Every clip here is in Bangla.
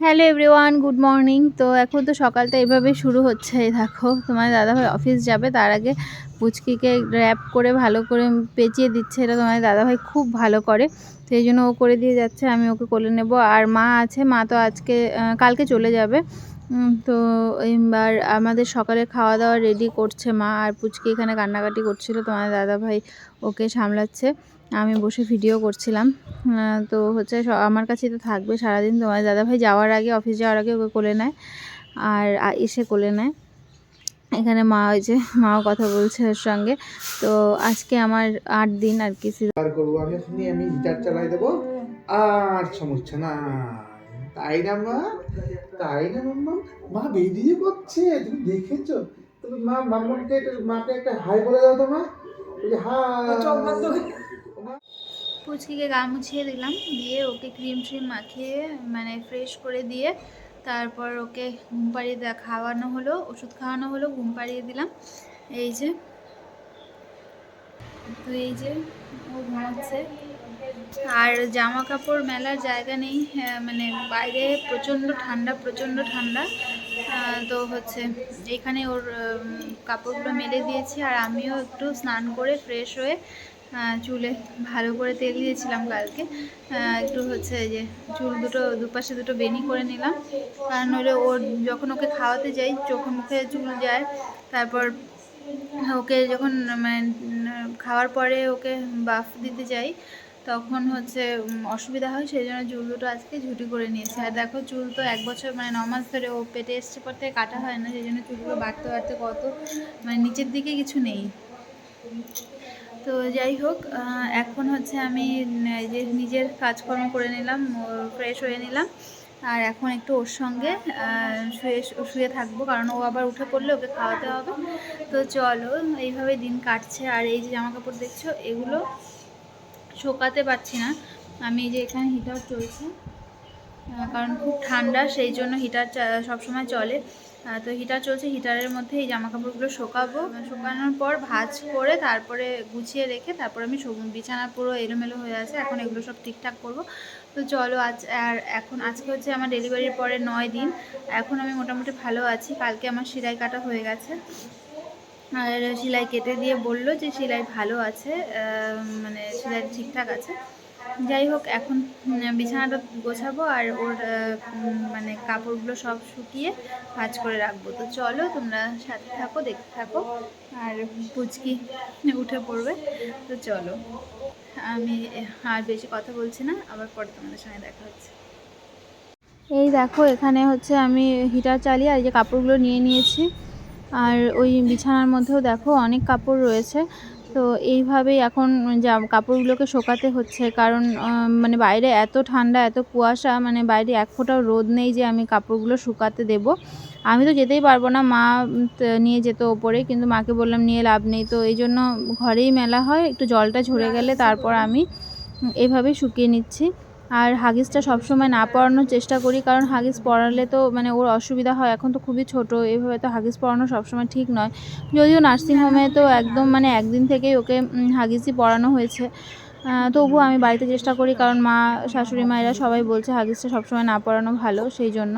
Hello everyone, good morning. তো এখন তো সকালটা এভাবে শুরু হচ্ছে দেখো। তোমার দাদাভাই অফিস যাবে, তার আগে পুচকিকে র্যাপ করে ভালো করে পেঁচিয়ে দিচ্ছে, এটা তোমার দাদাভাই খুব ভালো করে। তো এই জন্য ও করে দিয়ে যাচ্ছে, আমি ওকে করে নেব। আর মা আছে, মা তো আজকে কালকে চলে যাবে। তো এবার আমাদের সকালে খাওয়া দাওয়া রেডি করছে মা আর পুচকি এখানে কান্নাকাটি করছিল তোমার দাদাভাই ওকে সামলাচ্ছে। আমি বসে ভিডিও করছিলাম। তো হচ্ছে আমার কাছেই তো থাকবে সারাদিন। তোমার দাদাভাই যাওয়ার আগে অফিস যাওয়ার আগে ওকে কোলে নেয় আর এসে কোলে নেয়। এখানে মা হয়েছে মাও কথা বলছে ওর সঙ্গে। তো আজকে আমার আট দিন আর কি করব দেবো। আর সমস্যা না তাই না মা? তাই না মাম্মা? মা বেরিয়ে পড়ছে তুমি দেখেছ? তুমি মা মাম্মাকে মাকে একটা হাই বলে দাও তো মা। ওই হাই। পুচকিকে গা মুছিয়ে দিলাম দিয়ে ওকে ক্রিম ট্রিম মাখিয়ে মানে ফ্রেশ করে দিয়ে তারপর ওকে ঘুম পাড়িয়ে দেওয়া খাওয়ানো হলো ওষুধ খাওয়ানো হলো ঘুম পাড়িয়ে দিলাম। এই যে তো এই যে ও ঘুমাচ্ছে। আর জামা কাপড় মেলার জায়গা নেই হ্যাঁ, মানে বাইরে প্রচণ্ড ঠান্ডা প্রচণ্ড ঠান্ডা তো হচ্ছে এখানে ওর কাপড়গুলো মেলে দিয়েছি আর আমিও একটু স্নান করে ফ্রেশ হয়ে চুলে ভালো করে তেল দিয়েছিলাম কালকে একটু হচ্ছে যে চুল দুটো দুপাশে দুটো বেনি করে নিলাম কারণ হলে ওর যখন ওকে খাওয়াতে যাই চোখে মুখে চুল যায় তারপর ওকে যখন মানে খাওয়ার পরে ওকে বাফ দিতে যাই তখন হচ্ছে অসুবিধা হয়, সেই জন্য চুল দুটো আজকে ঝুটি করে নিয়েছে। আর দেখো, চুল তো এক বছর মানে ন মাস ধরে ও পেটে এসছে পর থেকে কাটা হয় না, সেই জন্য চুলগুলো বাড়তে বাড়তে কত মানে নিচের দিকে কিছু নেই। তো যাই হোক এখন হচ্ছে আমি যে নিজের কাজকর্ম করে নিলাম ফ্রেশ হয়ে নিলাম। আর এখন একটু ওর সঙ্গে শুয়ে শুয়ে থাকব, কারণ ও আবার উঠে পড়লে ওকে খাওয়াতে হবে। তো চলো, এইভাবে দিন কাটছে। আর এই যে জামা কাপড় দেখছ, এগুলো শোকাতে পারছি না। আমি যে এখানে হিটার চলছে কারণ খুব ঠান্ডা, সেই জন্য হিটার সবসময় চলে। তো হিটার চলছে হিটারের মধ্যে এই জামা কাপড়গুলো শোকাবো। শুকানোর পর ভাজ করে তারপরে গুছিয়ে রেখে তারপর আমি বিছানা পুরো এলোমেলো হয়ে আছে, এখন এগুলো সব ঠিকঠাক করব। তো চলো আজ, আর এখন, আজকে হচ্ছে আমার ডেলিভারির পরে নয় দিন। এখন আমি মোটামুটি ভালো আছি। কালকে আমার সেলাই কাটা হয়ে গেছে। সেলাই কেটে দিয়ে বলল যে সেলাই ভালো আছে মানে সেলাই ঠিকঠাক আছে। যাই হোক, এখন বিছানাটা গোছাবো আর ওর মানে কাপড়গুলো সব শুকিয়ে ভাঁজ করে রাখব। তো চলো তোমরা সাথে থাকো, দেখতে থাকো। আর পুচকি উঠে পড়বে, তো চলো। আমি আর বেশি কথা বলছি না, আবার পরে তোমাদের সঙ্গে দেখা হচ্ছে। এই দেখো, এখানে হচ্ছে আমি হিটার চালিয়ে আর যে কাপড়গুলো নিয়ে নিয়েছি। আর ওই বিছানার মধ্যেও দেখো অনেক কাপড় রয়েছে। তো এইভাবেই এখন যা কাপড়গুলোকে শোকাতে হচ্ছে। কারণ মানে বাইরে এত ঠান্ডা, এত কুয়াশা মানে বাইরে এক ফোঁটাও রোদ নেই যে আমি কাপড়গুলো শুকাতে দেব। আমি তো যেতেই পারব না, মা নিয়ে যেত ওপরে, কিন্তু মাকে বললাম নিয়ে লাভ নেই। তো এই জন্য ঘরেই মেলা হয়, একটু জলটা ঝরে গেলে তারপর আমি এইভাবেই শুকিয়ে নিচ্ছি। আর হাগিসটা সবসময় না পরানোর চেষ্টা করি, কারণ হাগিস পরালে তো মানে ওর অসুবিধা হয়। এখন তো খুবই ছোট, এভাবে তো হাগিস পরানো সবসময় ঠিক নয়। যদিও নার্সিংহোমে তো একদম মানে একদিন থেকেই ওকে হাগিসই পরানো হয়েছে। তবুও আমি বাড়িতে চেষ্টা করি, কারণ মা, শাশুড়ি, মায়েরা সবাই বলছে হাগিসটা সবসময় না পরানো ভালো, সেই জন্য।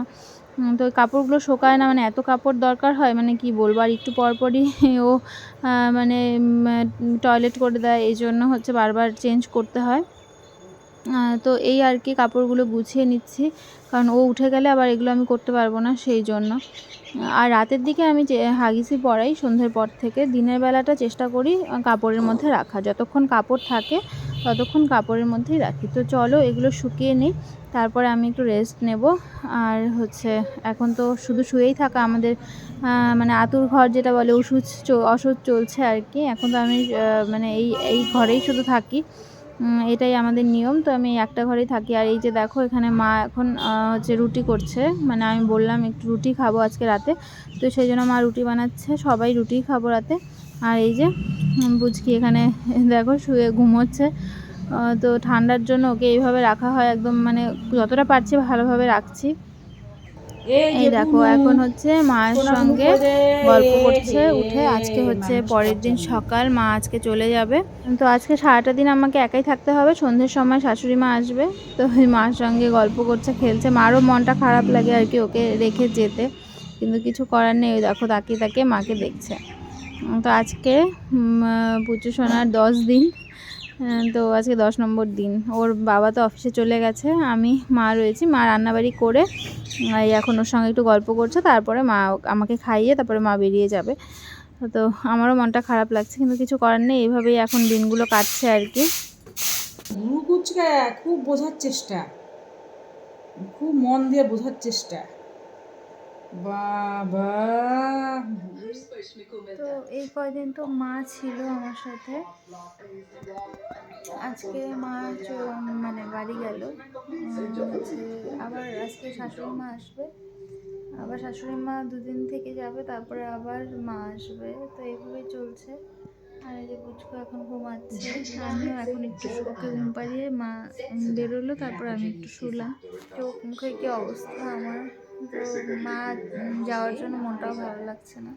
তো কাপড়গুলো শোকায় না মানে এত কাপড় দরকার হয় মানে কি বলব, আর একটু পরপরই ও মানে টয়লেট করে দেয়, এই জন্য হচ্ছে বারবার চেঞ্জ করতে হয়। তো এই আর কি কাপড়গুলো গুছিয়ে নিচ্ছি। কারণ ও উঠে গেলে আবার এগুলো আমি করতে পারব না সেই জন্য। আর রাতের দিকে আমি যে হাগিসই পরাই সন্ধ্যের পর থেকে, দিনের বেলাটা চেষ্টা করি কাপড়ের মধ্যে রাখা। যতক্ষণ কাপড় থাকে, ততক্ষণ কাপড়ের মধ্যেই রাখি। তো চলো এগুলো শুকিয়ে নিই, তারপরে আমি একটু রেস্ট নেব। আর হচ্ছে, এখন তো শুধু শুয়েই থাকা আমাদের মানে আতুর ঘর যেটা বলে, ওষুধ ওষুধ চলছে আর কি। এখন তো আমি মানে এই এই ঘরেই শুধু থাকি। এটাই আমাদের নিয়ম। তো আমি একটা ঘরেই থাকি। আর এই যে দেখো, এখানে মা এখন হচ্ছে রুটি করছে। মানে আমি বললাম, একটু রুটি খাব আজকে রাতে। তো সেই জন্য মা রুটি বানাচ্ছে। সবাই রুটি খাব রাতে। আর এই যে বুঝকি এখানে দেখো, শুয়ে ঘুমোচ্ছে। তো ঠান্ডার জন্য ওকে এইভাবে রাখা হয়। একদম মানে যতটা পারছি ভালোভাবে রাখছি। এই দেখো এখন হচ্ছে মায়ের সঙ্গে গল্প করছে উঠে আজকে হচ্ছে পরের দিন সকাল মা আজকে চলে যাবে। তো আজকে সারাটা দিন আমাকে একাই থাকতে হবে সন্ধ্যের সময় শাশুড়ি মা আসবে। তো ওই মার সঙ্গে গল্প করছে খেলছে মারও মনটা খারাপ লাগে আর কি ওকে রেখে যেতে। কিন্তু কিছু করার নেই ওই দেখো তাকিয়ে তাকিয়ে মাকে দেখছে। তো আজকে পুজো সোনার দশ দিন। তো আজকে দশ নম্বর দিন। ওর বাবা তো অফিসে চলে গেছে, আমি মা রয়েছি, মা রান্নাবাড়ি করে এখন ওর সঙ্গে একটু গল্প করছে, তারপরে মা আমাকে খাইয়ে তারপরে মা বেরিয়ে যাবে। তো আমারও মনটা খারাপ লাগছে, কিন্তু কিছু করার নেই এইভাবেই এখন দিনগুলো কাটছে আর কি। খুব বোঝার চেষ্টা, খুব মন দিয়ে বোঝার চেষ্টা। বাবা। তো এই কয়দিন তো মা ছিল আমার সাথে। আজকে মা মানে বাড়ি গেল। আবার, আজকে শাশুড়ি মা আসবে। আবার শাশুড়ি মা দুদিন থেকে যাবে, তারপরে আবার মা আসবে। তো এইভাবেই চলছে। আর এই যে পুচকু এখন ঘুমাচ্ছে। আমিও এখন একটু ওকে ঘুম পাড়িয়ে মা বেরোলো, তারপর আমি একটু শুলাম। চোখ মুখে কি অবস্থা আমার? মা যাওয়ার জন্য মনটাও ভালো লাগছে না।